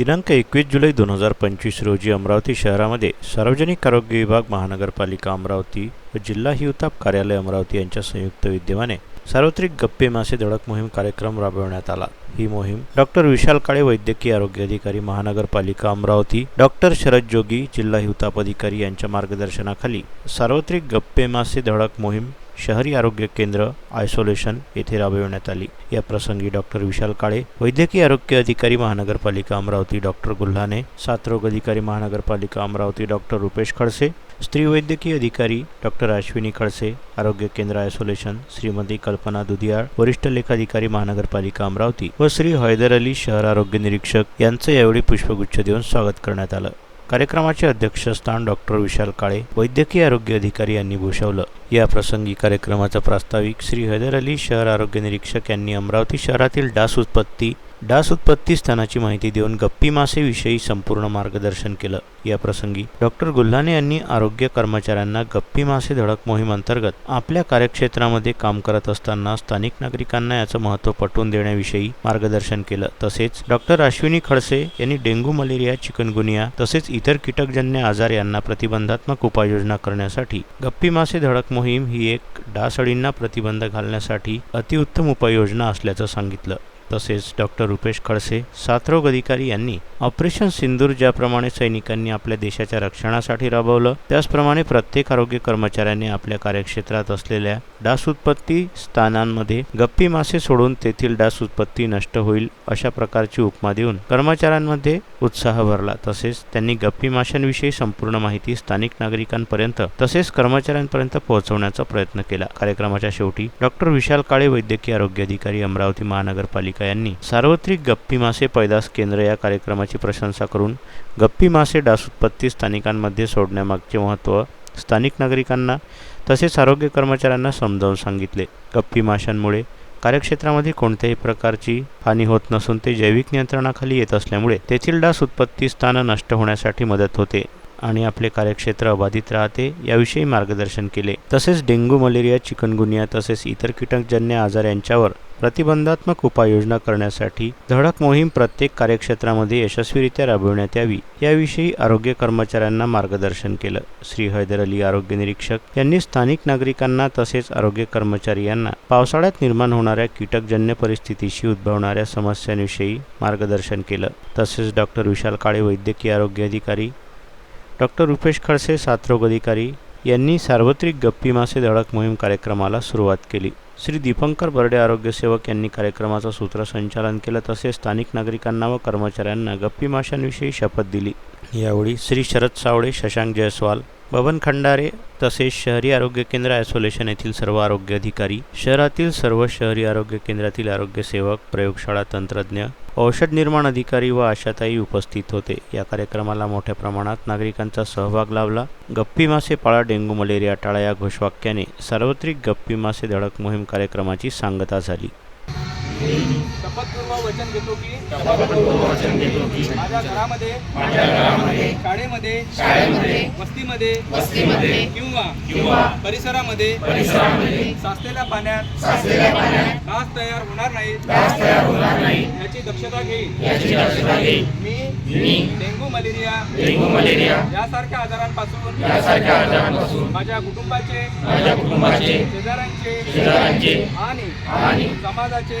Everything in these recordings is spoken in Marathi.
दिनांक एकवीस जुलै दोन हजार पंचवीस रोजी अमरावती शहरामध्ये सार्वजनिक आरोग्य विभाग महानगरपालिका अमरावती व जिल्हा हिवताप कार्यालय अमरावती यांच्या संयुक्त विद्यमाने सार्वत्रिक गप्पे मासे धडक मोहीम कार्यक्रम राबवण्यात आला. ही मोहीम डॉक्टर विशाल काळे वैद्यकीय आरोग्य अधिकारी महानगरपालिका अमरावती डॉक्टर शरद जोगी जिल्हा हिवताप अधिकारी यांच्या मार्गदर्शनाखाली सार्वत्रिक गप्पे मासे धडक मोहीम शहरी आरोग्य केंद्र आयसोलेशन येथे राबविण्यात आली. या प्रसंगी डॉक्टर विशाल काळे वैद्यकीय आरोग्य अधिकारी महानगरपालिका अमरावती डॉक्टर गुल्हाने साथरोग अधिकारी महानगरपालिका अमरावती डॉक्टर रुपेश खडसे स्त्री वैद्यकीय अधिकारी डॉक्टर अश्विनी खडसे आरोग्य केंद्र आयसोलेशन श्रीमती कल्पना दुधियाळ वरिष्ठ लेखाधिकारी महानगरपालिका अमरावती व श्री हैदर अली शहर आरोग्य निरीक्षक यांचं यावेळी पुष्पगुच्छ देऊन स्वागत करण्यात आलं. कार्यक्रमाचे अध्यक्षस्थान डॉक्टर विशाल काळे वैद्यकीय आरोग्य अधिकारी यांनी भूषवलं. या प्रसंगी कार्यक्रमाचा प्रास्ताविक श्री हैदर अली शहर आरोग्य निरीक्षक यांनी अमरावती शहरातील डास उत्पत्ती डास उत्पत्ती स्थानाची माहिती देऊन गप्पी मासेविषयी संपूर्ण मार्गदर्शन केलं. या प्रसंगी डॉक्टर गुल्हाने यांनी आरोग्य कर्मचाऱ्यांना गप्पी मासे धडक मोहीमअंतर्गत आपल्या कार्यक्षेत्रामध्ये काम करत असताना स्थानिक नागरिकांना याचं महत्त्व पटवून देण्याविषयी मार्गदर्शन केलं. तसेच डॉक्टर अश्विनी खडसे यांनी डेंग्यू मलेरिया चिकनगुनिया तसेच इतर कीटकजन्य आजार यांना प्रतिबंधात्मक उपाययोजना करण्यासाठी गप्पी मासे धडक मोहीम ही एक डास अळींना प्रतिबंध घालण्यासाठी अतिउत्तम उपाययोजना असल्याचं सांगितलं. तसेच डॉक्टर रुपेश खडसे साथरोग अधिकारी यांनी ऑपरेशन सिंदूर ज्याप्रमाणे सैनिकांनी आपल्या देशाच्या रक्षणासाठी राबवलं त्याचप्रमाणे प्रत्येक आरोग्य कर्मचाऱ्याने आपल्या कार्यक्षेत्रात असलेल्या डास उत्पत्ती स्थानांमध्ये गप्पी मासे सोडून तेथील डास उत्पत्ती नष्ट होईल अशा प्रकारची उपमा देऊन कर्मचाऱ्यांमध्ये उत्साह भरला. तसेच त्यांनी गप्पी माशांविषयी संपूर्ण माहिती स्थानिक नागरिकांपर्यंत तसेच कर्मचाऱ्यांपर्यंत पोहोचवण्याचा प्रयत्न केला. कार्यक्रमाच्या शेवटी डॉक्टर विशाल काळे वैद्यकीय आरोग्य अधिकारी अमरावती महानगरपालिका यांनी सार्वत्रिक गप्पी मासे पैदास केंद्र या कार्यक्रमाची प्रशंसा करून गप्पी मासे डास उत्पत्ती स्थानिकांमध्ये सोडण्यामागचे महत्त्व स्थानिक नागरिकांना तसेच आरोग्य कर्मचाऱ्यांना समजावून सांगितले. गप्पी माशांमुळे कार्यक्षेत्रामध्ये कोणत्याही प्रकारची हानी होत नसून ते जैविक नियंत्रणाखाली येत असल्यामुळे तेथील डास उत्पत्ती स्थान नष्ट होण्यासाठी मदत होते. आणि आपले कार्यक्षेत्र अबाधित राहते याविषयी मार्गदर्शन केले. तसेच डेंग्यू मलेरिया चिकनगुनिया तसेच इतर कीटकजन्य आजार यांच्यावर प्रतिबंधात्मक उपाययोजना करण्यासाठी धडक मोहीम प्रत्येक कार्यक्षेत्रामध्ये यशस्वीरित्या राबविण्यात यावी. याविषयी आरोग्य कर्मचाऱ्यांना मार्गदर्शन केलं. श्री हैदर अली आरोग्य निरीक्षक यांनी स्थानिक नागरिकांना तसेच आरोग्य कर्मचारी यांना पावसाळ्यात निर्माण होणाऱ्या कीटकजन्य परिस्थितीशी उद्भवणाऱ्या समस्यांविषयी मार्गदर्शन केलं. तसेच डॉक्टर विशाल काळे वैद्यकीय आरोग्य अधिकारी डॉक्टर रुपेश खडसे साथरोग अधिकारी यांनी सार्वत्रिक गप्पी मासे धडक मोहीम कार्यक्रमाला सुरुवात केली. श्री दीपंकर बर्डे आरोग्यसेवक यांनी कार्यक्रमाचं सूत्रसंचालन केलं तसेच स्थानिक नागरिकांना व कर्मचाऱ्यांना गप्पी माशांविषयी शपथ दिली. यावेळी श्री शरद सावळे शशांक जयस्वाल बबन खंडारे तसेच शहरी आरोग्य केंद्र आयसोलेशन येथील सर्व आरोग्य अधिकारी शहरातील सर्व शहरी आरोग्य केंद्रातील आरोग्य सेवक प्रयोगशाळा तंत्रज्ञ औषध निर्माण अधिकारी व आशाताई उपस्थित होते. या कार्यक्रमाला मोठ्या प्रमाणात नागरिकांचा सहभाग लाभला. गप्पी मासे पाळा डेंग्यू मलेरिया टाळा या घोषवाक्याने सार्वत्रिक गप्पी मासे धडक मोहीम कार्यक्रमाची सांगता झाली. शपथपूर्व वचन घेतो की? माझ्या घरामध्ये शाळेमध्ये वस्तीमध्ये किंवा परिसरामध्ये साचलेल्या पाण्यात डास तयार होणार नाही. याची दक्षता घेईल मी डेंग्यू मलेरिया यासारख्या आजारांपासून माझ्या कुटुंबाचे शेजाऱ्यांचे आणि समाजाचे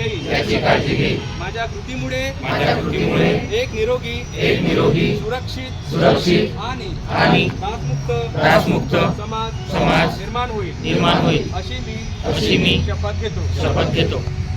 याची काळजी घेईल माझ्या कृतीमुळे एक निरोगी सुरक्षित सुरक्षित आणि आणि डासमुक्त डासमुक्त समाज समाज निर्माण होईल. निर्माण होईल. अशी मी अशी मी शपथ घेतो. शपथ घेतो.